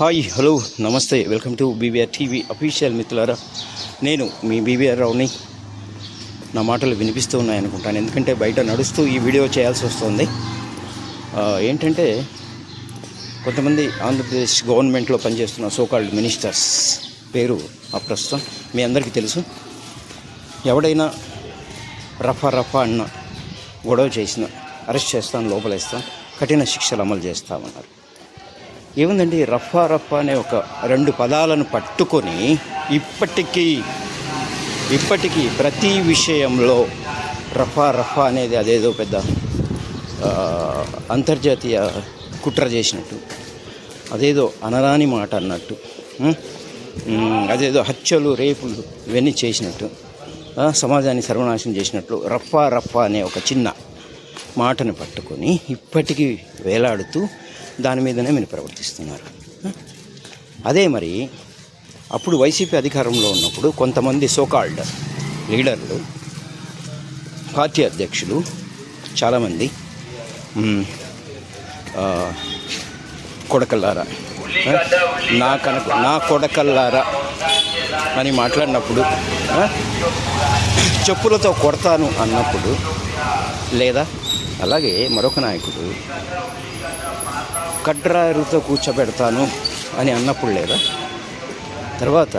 Hi hello నమస్తే welcome to BBR TV official మిత్రులారా. నేను మీ బీబీఆర్ రావుని. నా మాటలు వినిపిస్తూ ఉన్నాయనుకుంటాను ఎందుకంటే బయట నడుస్తూ ఈ వీడియో చేయాల్సి వస్తుంది. ఏంటంటే కొంతమంది ఆంధ్రప్రదేశ్ గవర్నమెంట్లో పనిచేస్తున్న సోకాల్డ్ మినిస్టర్స్ పేరు ప్రస్తుతం మీ అందరికీ తెలుసు. ఎవడైనా రఫా రఫా అన్న గొడవ చేసిన అరెస్ట్ చేస్తాను లోపలేస్తాం కఠిన శిక్షలు అమలు చేస్తామన్నారు ఏముందండి? రఫా రఫా అనే ఒక రెండు పదాలను పట్టుకొని ఇప్పటికీ ఇప్పటికీ ప్రతి విషయంలో రఫా రఫా అనేది అదేదో పెద్ద అంతర్జాతీయ కుట్ర చేసినట్టు. అదేదో అనరాని మాట అన్నట్టు. అదేదో హత్యలు రేపులు ఇవన్నీ చేసినట్టు. సమాజాన్ని సర్వనాశనం చేసినట్లు రఫా రఫా అనే ఒక చిన్న మాటను పట్టుకొని ఇప్పటికీ వేలాడుతూ దాని మీదనే మీరు ప్రవర్తిస్తున్నారు. అదే మరి అప్పుడు వైసీపీ అధికారంలో ఉన్నప్పుడు కొంతమంది సోకాల్డ్ లీడర్లు పార్టీ అధ్యక్షులు చాలామంది కొడకల్లారా? నా కనుక నా కొడకల్లారా? అని మాట్లాడినప్పుడు చెప్పులతో కొడతాను అన్నప్పుడు లేదా? అలాగే మరొక నాయకుడు కడ్రారుతో కూర్చోబెడతాను అని అన్నప్పుడు లేదా? తర్వాత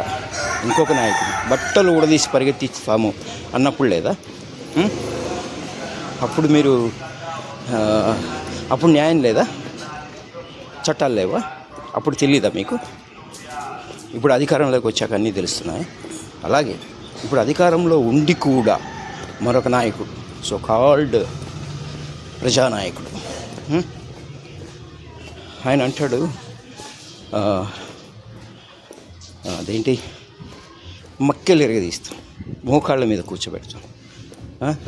ఇంకొక నాయకుడు బట్టలు ఊడదీసి పరిగెత్తిస్తాము అన్నప్పుడు లేదా? అప్పుడు మీరు అప్పుడు న్యాయం లేదా? చట్టాలు లేవా? అప్పుడు తెలియదా మీకు? ఇప్పుడు అధికారంలోకి వచ్చాక అన్నీ తెలుస్తున్నాయి. అలాగే ఇప్పుడు అధికారంలో ఉండి కూడా మరొక నాయకుడు సో కాల్డ్ ప్రజానాయకుడు ఉం? ఆయన అంటాడు అదేంటి? మక్కెలు ఎరగదీస్తాం మోకాళ్ళ మీద కూర్చోబెడతాం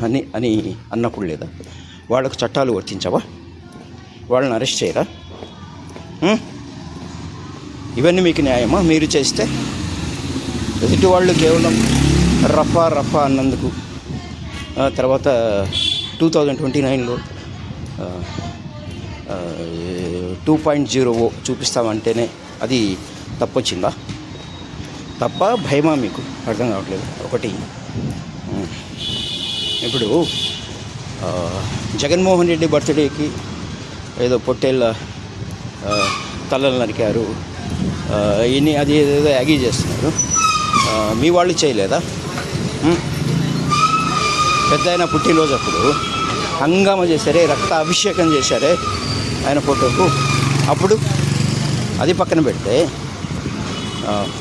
అని అని అన్నప్పుడు లేదా? వాళ్ళకు చట్టాలు వర్తించవా? వాళ్ళని అరెస్ట్ చేయరా? ఇవన్నీ మీకు న్యాయమా? మీరు చేస్తే? ఎదుటి వాళ్ళు కేవలం రఫా రఫా అన్నందుకు తర్వాత టూ థౌజండ్ ట్వంటీ నైన్లో టూ పాయింట్ జీరో చూపిస్తామంటేనే అది తప్పొచ్చిందా? తప్ప భయమా మీకు? అర్థం కావట్లేదు. ఒకటి. ఇప్పుడు జగన్మోహన్ రెడ్డి బర్త్డేకి ఏదో పొట్టేళ్ళ తలలు నరికారు. ఇన్ని అది ఏదో యాగీ చేస్తున్నారు. మీ వాళ్ళు చేయలేదా? పెద్ద ఆయన పుట్టినరోజు అప్పుడు హంగామ చేశారే రక్త అభిషేకం చేశారే. ఆయన ఫోటోకు. అప్పుడు అది పక్కన పెడితే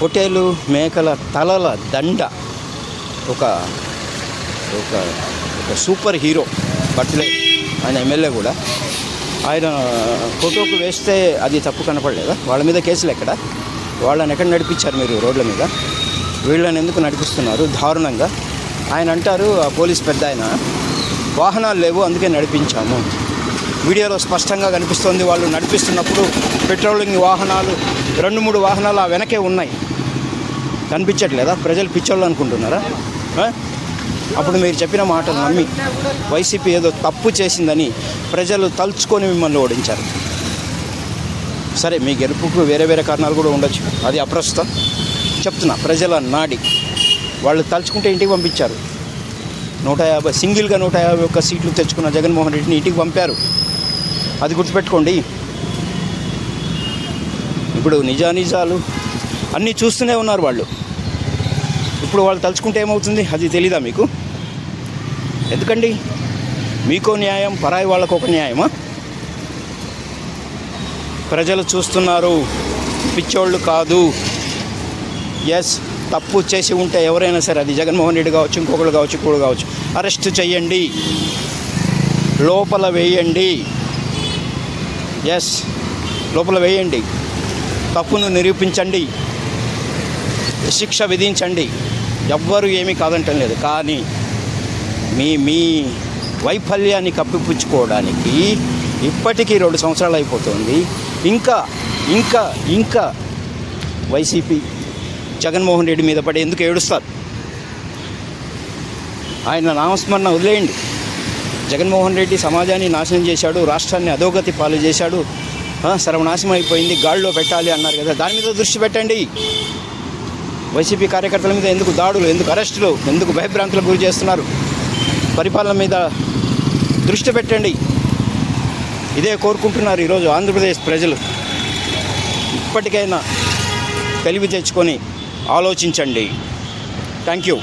పొట్టేలు మేకల తలల దండ ఒక ఒక ఒక సూపర్ హీరో బట్లే ఆయన ఎమ్మెల్యే కూడా. ఆయన ఫోటోకు వేస్తే అది తప్పు కనపడలేదా? వాళ్ళ మీద కేసులు ఎక్కడ? వాళ్ళని ఎక్కడ నడిపించారు మీరు రోడ్ల మీద? వీళ్ళని ఎందుకు నడిపిస్తున్నారు? దారుణంగా. ఆయన అంటారు ఆ పోలీస్ పెద్ద ఆయన వాహనాలు లేవు అందుకే నడిపించాము. వీడియోలో స్పష్టంగా కనిపిస్తుంది. వాళ్ళు నడిపిస్తున్నప్పుడు పెట్రోలింగ్ వాహనాలు రెండు మూడు వాహనాలు ఆ వెనకే ఉన్నాయి. కనిపించట్లేదా? ప్రజలు పిచ్చోళ్ళు అనుకుంటున్నారా? అప్పుడు మీరు చెప్పిన మాటలు నమ్మి వైసీపీ ఏదో తప్పు చేసిందని ప్రజలు తలుచుకొని మిమ్మల్ని ఓడించారు. సరే మీ గెలుపుకు వేరే వేరే కారణాలు కూడా ఉండొచ్చు. అది అప్రస్తుతం. చెప్తున్నా ప్రజల నాడి. వాళ్ళు తలుచుకుంటే ఇంటికి పంపించారు. నూట యాభై సింగిల్గా నూట యాభై ఒక్క సీట్లు తెచ్చుకున్న జగన్మోహన్ రెడ్డిని ఇంటికి పంపారు. అది గుర్తుపెట్టుకోండి. ఇప్పుడు నిజానిజాలు అన్నీ చూస్తూనే ఉన్నారు వాళ్ళు. ఇప్పుడు వాళ్ళు తలుచుకుంటే ఏమవుతుంది? అది తెలీదా మీకు? ఎందుకండి? మీకో న్యాయం పరాయి వాళ్ళకు ఒక న్యాయమా? ప్రజలు చూస్తున్నారు. పిచ్చోళ్ళు కాదు. ఎస్ తప్పు చేసి ఉంటే ఎవరైనా సరే అది జగన్మోహన్ రెడ్డి కావచ్చు ఇంకొకరు కావచ్చు ఇంకొకరు కావచ్చు. అరెస్ట్ చేయండి లోపల వేయండి. ఎస్ లోపల వేయండి. తప్పును నిరూపించండి. శిక్ష విధించండి. ఎవ్వరు ఏమీ కాదంటం లేదు. కానీ మీ మీ వైఫల్యాన్ని కప్పిపుచ్చుకోవడానికి ఇప్పటికీ రెండు సంవత్సరాలు అయిపోతుంది. ఇంకా ఇంకా ఇంకా వైసీపీ జగన్మోహన్ రెడ్డి మీద పడి ఎందుకు ఏడుస్తారు? ఆయన నామస్మరణ వదిలేయండి. జగన్మోహన్ రెడ్డి సమాజాన్ని నాశనం చేశాడు రాష్ట్రాన్ని అధోగతి పాలు చేశాడు. సర్వనాశనం అయిపోయింది గాడిలో పెట్టాలి అన్నారు కదా. దాని మీద దృష్టి పెట్టండి. వైసీపీ కార్యకర్తల మీద ఎందుకు దాడులు ఎందుకు అరెస్టులు ఎందుకు భయభ్రాంతులకు గురి చేస్తున్నారు? పరిపాలన మీద దృష్టి పెట్టండి. ఇదే కోరుకుంటున్నారు ఈరోజు ఆంధ్రప్రదేశ్ ప్రజలు. ఇప్పటికైనా తెలివి తెచ్చుకొని ఆలోచించండి. Thank you.